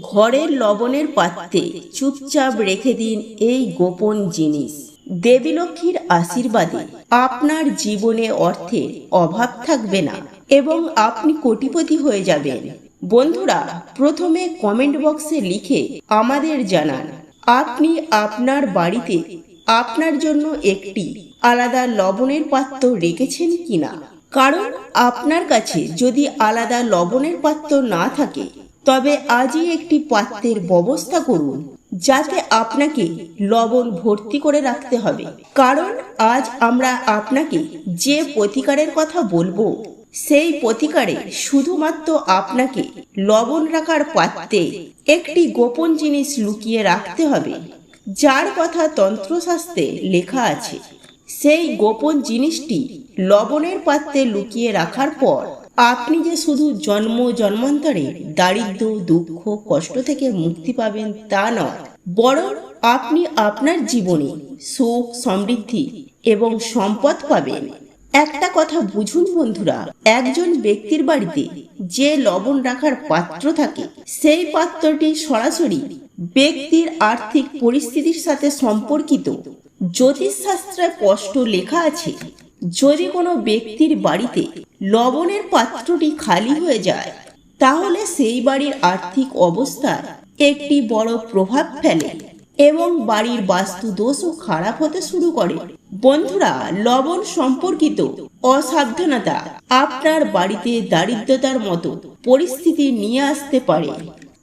ঘরের লবণের পাত্রে চুপচাপ রেখে দিন এই গোপন জিনিস। দেবী লক্ষ্মীর আশীর্বাদে আপনার জীবনে অর্থের অভাব থাকবে না এবং আপনি কোটিপতি হয়ে যাবেন। বন্ধুরা, প্রথমে কমেন্ট বক্সে লিখে আমাদের জানান, আপনি আপনার বাড়িতে আপনার জন্য একটি আলাদা লবণের পাত্র রেখেছেন কিনা? কারণ আপনার কাছে যদি আলাদা লবণের পাত্র না থাকে তবে আজই একটি পাত্রের ব্যবস্থা করুন, যাতে আপনাকে লবণ ভর্তি করে রাখতে হবে। কারণ আজ আমরা আপনাকে যে প্রতিকারের কথা বলব, সেই প্রতিকারে শুধুমাত্র আপনাকে লবণ রাখার পাত্রে একটি গোপন জিনিস লুকিয়ে রাখতে হবে, যার কথা তন্ত্রশাস্ত্রে লেখা আছে। সেই গোপন জিনিসটি লবণের পাত্রে লুকিয়ে রাখার পর আপনি যে শুধু জন্ম জন্মান্তরে দারিদ্র দুঃখ, কষ্ট থেকে মুক্তি পাবেন তা নয়, বরং আপনি আপনার জীবনে সুখ, সমৃদ্ধি এবং সম্পদ পাবেন। একটা কথা বুঝুন বন্ধুরা, একজন ব্যক্তির বাড়িতে যে লবণ রাখার পাত্র থাকে, সেই পাত্রটি সরাসরি ব্যক্তির আর্থিক পরিস্থিতির সাথে সম্পর্কিত। জ্যোতিষশাস্ত্রে স্পষ্ট লেখা আছে, যদি কোনো ব্যক্তির বাড়িতে লবণের পাত্রটি খালি হয়ে যায়। তাহলে সেই বাড়ির আর্থিক অবস্থার একটি বড় প্রভাব ফেলে এবং বাড়ির বাস্তু দোষও খারাপ হতে শুরু করে। বন্ধুরা, লবণ সম্পর্কিত অসাবধানতা আপনার বাড়িতে দারিদ্রতার মতো পরিস্থিতি নিয়ে আসতে পারে।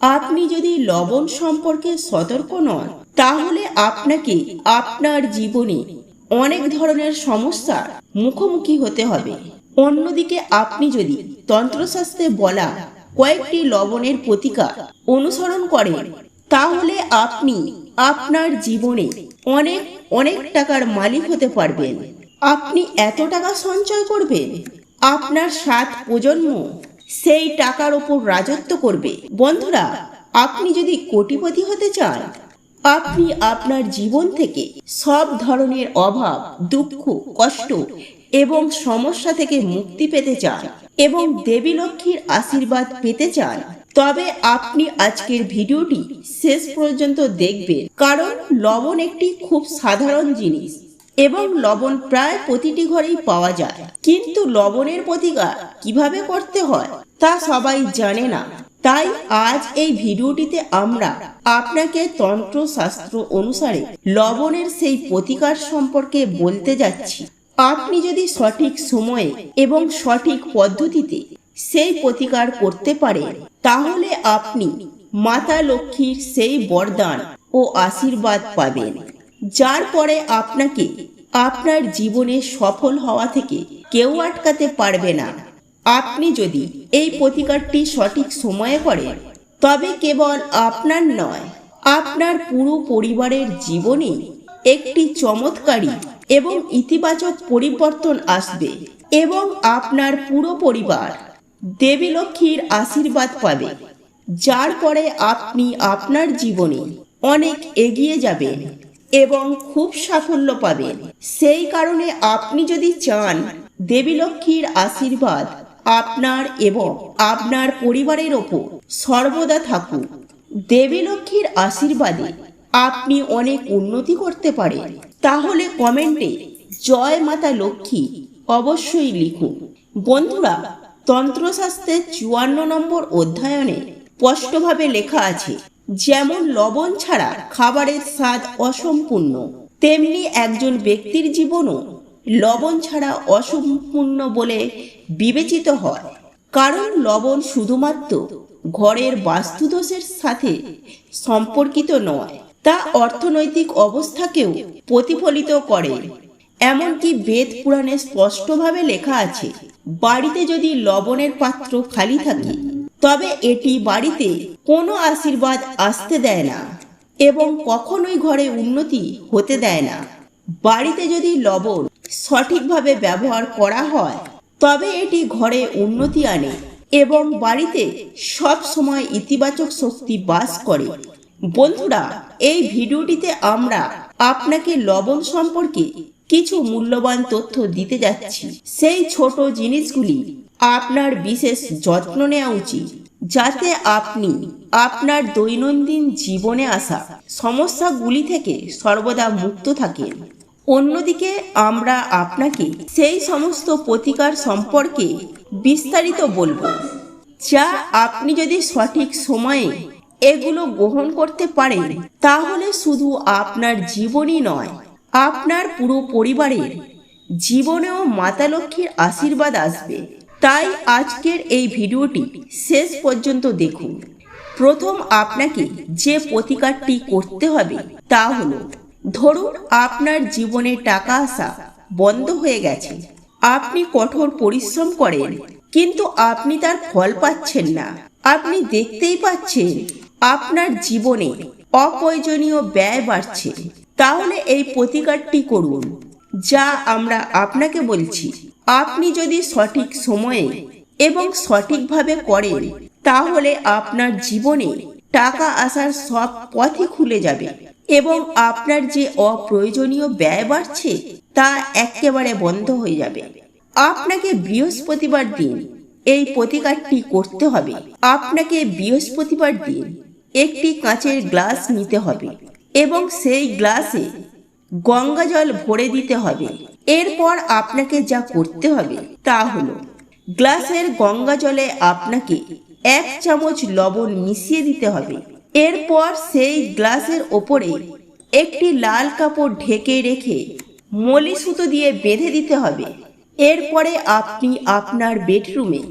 আপনি যদি লবণ সম্পর্কে সতর্ক নন, তাহলে আপনাকে আপনার জীবনে অনেক ধরনের সমস্যার মুখোমুখি হতে হবে। অন্যদিকে আপনি যদি তন্ত্রশাস্ত্রে বলা কয়েকটি লবণের প্রতিকার অনুসরণ করেন, তাহলে আপনি আপনার জীবনে অনেক অনেক টাকার মালিক হতে পারবেন। আপনি এত টাকা সঞ্চয় করবেন? আপনার সাত প্রজন্ম সেই টাকার ওপর রাজত্ব করবে। বন্ধুরা, আপনি যদি কোটিপতি হতে চান, আপনি আপনার জীবন থেকে সব ধরনের অভাব, দুঃখ, কষ্ট এবং সমস্যা থেকে মুক্তি পেতে চান এবং দেবী লক্ষ্মীর আশীর্বাদ পেতে চান। তবে আপনি আজকের ভিডিওটি শেষ পর্যন্ত দেখবেন, কারণ লবণ একটি খুব সাধারণ জিনিস এবং লবণ প্রায় প্রতিটি ঘরেই পাওয়া যায়। কিন্তু লবণের প্রতিকার কীভাবে করতে হয়, তা সবাই জানে না। তাই আজ এই ভিডিওটিতে আমরা আপনাকে তন্ত্র শাস্ত্র অনুসারে লবণের সেই প্রতিকার সম্পর্কে বলতে যাচ্ছি। আপনি যদি সঠিক সময়ে এবং সঠিক পদ্ধতিতে সেই প্রতিকার করতে পারেন তাহলে আপনি মাতা লক্ষ্মীর সেই বরদান ও আশীর্বাদ পাবেন, যার পরে আপনাকে আপনার জীবনে সফল হওয়া থেকে কেউ আটকাতে পারবে না। আপনি যদি এই প্রতিকারটি সঠিক সময়ে করেন, তবে কেবল আপনার নয়, আপনার পুরো পরিবারের জীবনে একটি চমৎকারী এবং ইতিবাচক পরিবর্তন আসবে এবং আপনার পুরো পরিবার দেবী লক্ষ্মীর আশীর্বাদ পাবে, যার পরে আপনি আপনার জীবনে অনেক এগিয়ে যাবেন এবং খুব সাফল্য পাবেন। সেই কারণে আপনি যদি চান দেবী লক্ষ্মীর আশীর্বাদ আপনার এবং আপনার পরিবারের ওপর সর্বদা থাকুক, দেবী লক্ষ্মীর আশীর্বাদে আপনি অনেক উন্নতি করতে পারেন। তাহলে কমেন্টে, জয় মাতা লক্ষ্মী অবশ্যই লিখুন। বন্ধুরা তন্ত্রশাস্ত্রের চুয়ান্ন নম্বর অধ্যায়নে স্পষ্টভাবে লেখা আছে, যেমন লবণ ছাড়া খাবারের স্বাদ অসম্পূর্ণ, তেমনি একজন ব্যক্তির জীবনও লবণ ছাড়া অসম্পূর্ণ বলে বিবেচিত হয়। কারণ লবণ শুধুমাত্র ঘরের বাস্তুদোষের সাথে সম্পর্কিত নয় তা অর্থনৈতিক অবস্থাকেও প্রতিফলিত করে। এমনকি বেদ পুরাণে স্পষ্টভাবে লেখা আছে, বাড়িতে যদি লবণের পাত্র খালি থাকে, তবে এটি বাড়িতে কোনো আশীর্বাদ আসতে দেয় না এবং কখনোই ঘরে উন্নতি হতে দেয় না। বাড়িতে যদি লবণ সঠিকভাবে ব্যবহার করা হয়, তবে এটি ঘরে উন্নতি আনে এবং বাড়িতে সব সময় ইতিবাচক শক্তি বাস করে। বন্ধুরা, এই ভিডিওটিতে আমরা আপনাকে লবণ সম্পর্কে কিছু মূল্যবান তথ্য দিতে যাচ্ছি। সেই ছোট জিনিসগুলি আপনার বিশেষ যত্ন নেওয়া উচিত, যাতে আপনি আপনার দৈনন্দিন জীবনে আসা সমস্যাগুলি থেকে সর্বদা মুক্ত থাকেন। অন্যদিকে, আমরা আপনাকে সেই সমস্ত প্রতিকার সম্পর্কে বিস্তারিত বলব, যা আপনি যদি সঠিক সময়ে এগুলো গ্রহণ করতে পারেন, তাহলে শুধু আপনার জীবনই নয়, আপনার পুরো পরিবারের, জীবনেও মাতা লক্ষ্মীর আশীর্বাদ আসবে। তাই আজকের এই ভিডিওটি শেষ পর্যন্ত দেখুন। প্রথম আপনাকে যে প্রতিকারটি করতে হবে তা হল, ধরুন আপনার জীবনে টাকা আসা বন্ধ হয়ে গেছে, আপনি কঠোর পরিশ্রম করেন, কিন্তু আপনি তার ফল পাচ্ছেন না, আপনি দেখতেই পাচ্ছেন আপনার জীবনে অপ্রয়োজনীয় ব্যয় বাড়ছে। তাহলে এই প্রতিকারটি করুন, যা আমরা আপনাকে বলছি। আপনি যদি সঠিক সময়ে এবং সঠিকভাবে করেন, তাহলে আপনার জীবনে টাকা আসার সব পথই খুলে যাবে এবং আপনার যে অপ্রয়োজনীয় ব্যয় বাড়ছে, তা একেবারে বন্ধ হয়ে যাবে। আপনাকে বৃহস্পতিবার দিন এই প্রতিকারটি করতে হবে। আপনাকে বৃহস্পতিবার দিন একটি কাঁচের গ্লাস নিতে হবে এবং সেই গ্লাসে গঙ্গা জল ভরে দিতে হবে। এরপর আপনাকে যা করতে হবে তা হলো, গ্লাসের গঙ্গা জলে আপনাকে এক চামচ লবণ মিশিয়ে দিতে হবে। এরপর সেই গ্লাসের ওপরে একটি লাল কাপড় ঢেকে রেখে মলি সুতো দিয়ে বেঁধে দিতে হবে। এরপরে আপনি আপনার বেডরুমে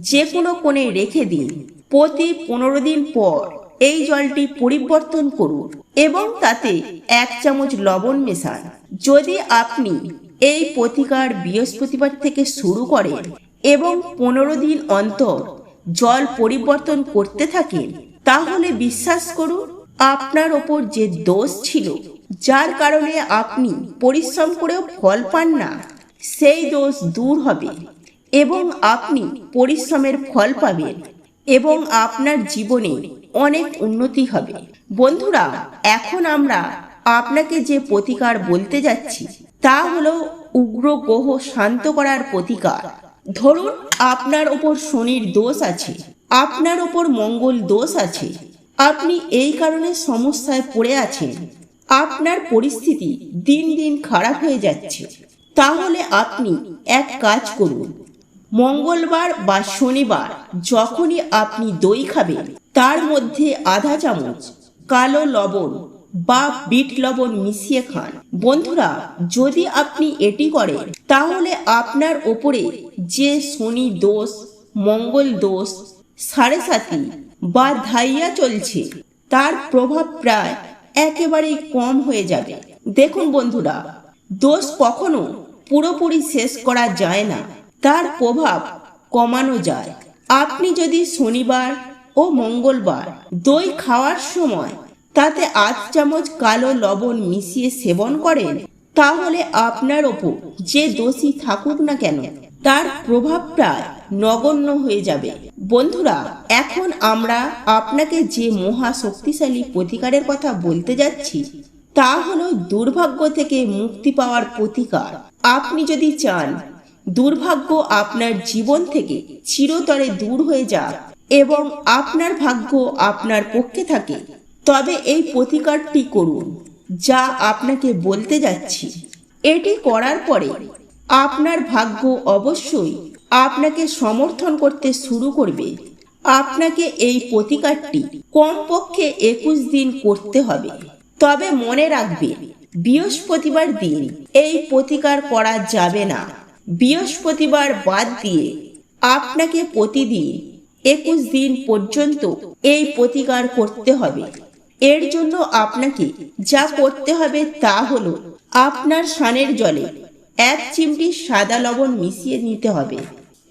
যে কোনো কোণে রেখে দিন। প্রতি পনেরো দিন পর এই জলটি পরিবর্তন করুন এবং তাতে এক চামচ লবণ মেশান। যদি আপনি এই প্রতিকার বৃহস্পতিবার থেকে শুরু করেন এবং পনেরো দিন অন্তর জল পরিবর্তন করতে থাকেন, তাহলে বিশ্বাস করুন, আপনার ওপর যে দোষ ছিল, যার কারণে আপনি পরিশ্রম করেও ফল পান না, সেই দোষ দূর হবে এবং আপনি পরিশ্রমের ফল পাবেন এবং আপনার জীবনে অনেক উন্নতি হবে। বন্ধুরা, এখন আমরা আপনাকে যে প্রতিকার বলতে যাচ্ছি, তা হলো উগ্র গ্রহ শান্ত করার প্রতিকার। ধরুন, আপনার ওপর শনির দোষ আছে, আপনার ওপর মঙ্গল দোষ আছে, আপনি এই কারণে সমস্যায় পড়ে আছেন, আপনার পরিস্থিতি দিন দিন খারাপ হয়ে যাচ্ছে, তাহলে আপনি এক কাজ করুন। মঙ্গলবার বা শনিবার যখনই আপনি দই খাবেন তার মধ্যে আধা চামচ কালো লবণ বা বিট লবণ মিশিয়ে খান। বন্ধুরা, যদি আপনি এটি করেন, তাহলে আপনার ওপরে যে শনি দোষ, মঙ্গল দোষ, সাড়ে সাতি বা ধাইয়া চলছে, তার প্রভাব প্রায় একেবারেই কম হয়ে যাবে। দেখুন বন্ধুরা, দোষ কখনো পুরোপুরি শেষ করা যায় না, তার প্রভাব কমানো যায়। আপনি যদি শনিবার ও মঙ্গলবার। দই খাওয়ার সময় তাতে আধ চামচ কালো লবণ মিশিয়ে সেবন করেন। তাহলে আপনার ওপর যে দোষী থাকুক না কেন, তার প্রভাব প্রায় নগণ্য হয়ে যাবে। বন্ধুরা, এখন আমরা আপনাকে যে মহা শক্তিশালী প্রতিকারের কথা বলতে যাচ্ছি, তা হলো দুর্ভাগ্য থেকে মুক্তি পাওয়ার প্রতিকার। আপনি যদি চান, দুর্ভাগ্য আপনার জীবন থেকে চিরতরে দূর হয়ে যাক এবং আপনার ভাগ্য আপনার পক্ষে থাকে। তবে এই প্রতিকারটি করুন, যা আপনাকে বলতে যাচ্ছি। এটি করার পরে আপনার ভাগ্য অবশ্যই আপনাকে সমর্থন করতে শুরু করবে। আপনাকে এই প্রতিকারটি কমপক্ষে একুশ দিন করতে হবে। তবে মনে রাখবে, বৃহস্পতিবার দিন এই প্রতিকার করা যাবে না। বৃহস্পতিবার বাদ দিয়ে আপনাকে প্রতিদিন একুশ দিন পর্যন্ত এই প্রতিকার করতে হবে। এর জন্য আপনাকে যা করতে হবে তা হলো আপনার সানের জলে এক চিমটি সাদা লবণ মিশিয়ে নিতে হবে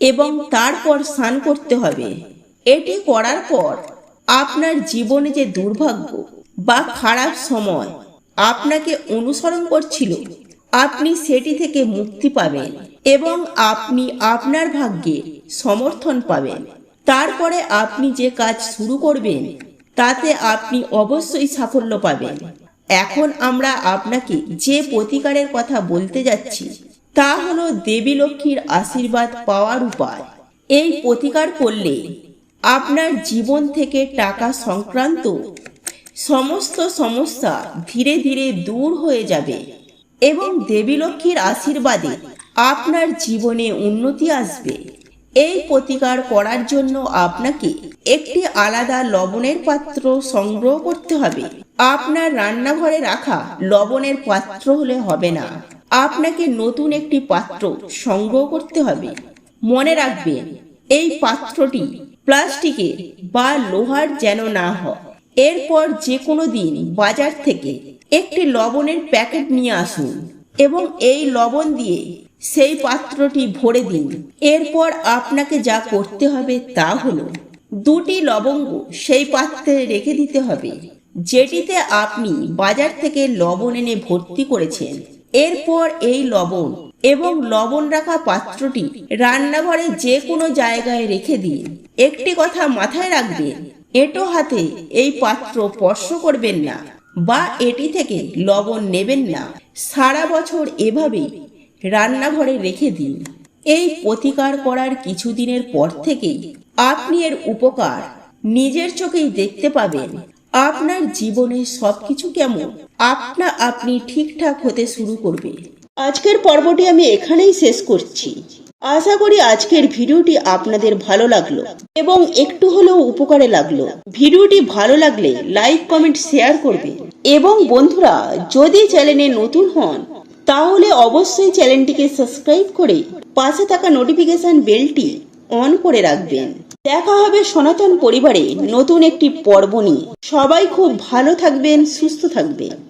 এবং তারপর স্নান করতে হবে। এটি করার পর আপনার জীবনে যে দুর্ভাগ্য বা খারাপ সময় আপনাকে অনুসরণ করছিল, আপনি সেটি থেকে মুক্তি পাবেন এবং আপনি আপনার ভাগ্যে সমর্থন পাবেন। তারপরে আপনি যে কাজ শুরু করবেন, তাতে আপনি অবশ্যই সাফল্য পাবেন। এখন আমরা আপনাকে যে প্রতিকারের কথা বলতে যাচ্ছি, তা হলো দেবী লক্ষ্মীর আশীর্বাদ পাওয়ার উপায়। এই প্রতিকার করলে আপনার জীবন থেকে টাকা সংক্রান্ত সমস্ত সমস্যা ধীরে ধীরে দূর হয়ে যাবে এবং দেবী লক্ষ্মীর আশীর্বাদে আপনার জীবনে উন্নতি আসবে। এই প্রতিকার করার জন্য আপনাকে একটি আলাদা লবণের পাত্র সংগ্রহ করতে হবে। আপনার রান্নাঘরে রাখা লবণের পাত্র হলে হবে না। আপনাকে নতুন একটি পাত্র সংগ্রহ করতে হবে। মনে রাখবেন, এই পাত্রটি প্লাস্টিকের বা লোহার যেন না হয়। এরপর যে কোনো দিন বাজার থেকে একটি লবণের প্যাকেট নিয়ে আসুন এবং এই লবণ দিয়ে সেই পাত্রটি ভরে দিন। এরপর আপনাকে যা করতে হবে তা হলো, দুটি লবঙ্গ সেই পাত্রে রেখে দিতে হবে, যেটিতে আপনি বাজার থেকে লবণ এনে ভর্তি করেছেন। এরপর এই লবণ এবং লবণ রাখা পাত্রটি রান্নাঘরে যে কোনো জায়গায় রেখে দিন। একটি কথা মাথায় রাখবেন, এটো হাতে এই পাত্র স্পর্শ করবেন না বা এটি থেকে লবণ নেবেন না। সারা বছর এভাবেই রান্নাঘরে রেখে দিন। এই প্রতিকার করার কিছুদিনের পর থেকেই আপনি এর উপকার নিজের চোখেই দেখতে পাবেন। আপনার জীবনে সবকিছু কেমন, আপনা আপনি ঠিকঠাক হতে শুরু করবে। আজকের পর্বটি আমি এখানেই শেষ করছি। আশা করি আজকের ভিডিওটি আপনাদের ভালো লাগল এবং একটু হলেও উপকারে লাগল। ভিডিওটি ভালো লাগলে লাইক, কমেন্ট, শেয়ার করবে এবং বন্ধুরা, যদি চ্যানেলে নতুন হন তাহলে অবশ্যই চ্যানেলটিকে সাবস্ক্রাইব করে পাশে থাকা নোটিফিকেশন বেলটি অন করে রাখবেন। দেখা হবে সনাতন পরিবারে নতুন একটি পর্ব নিয়ে। সবাই খুব ভালো থাকবেন, সুস্থ থাকবেন।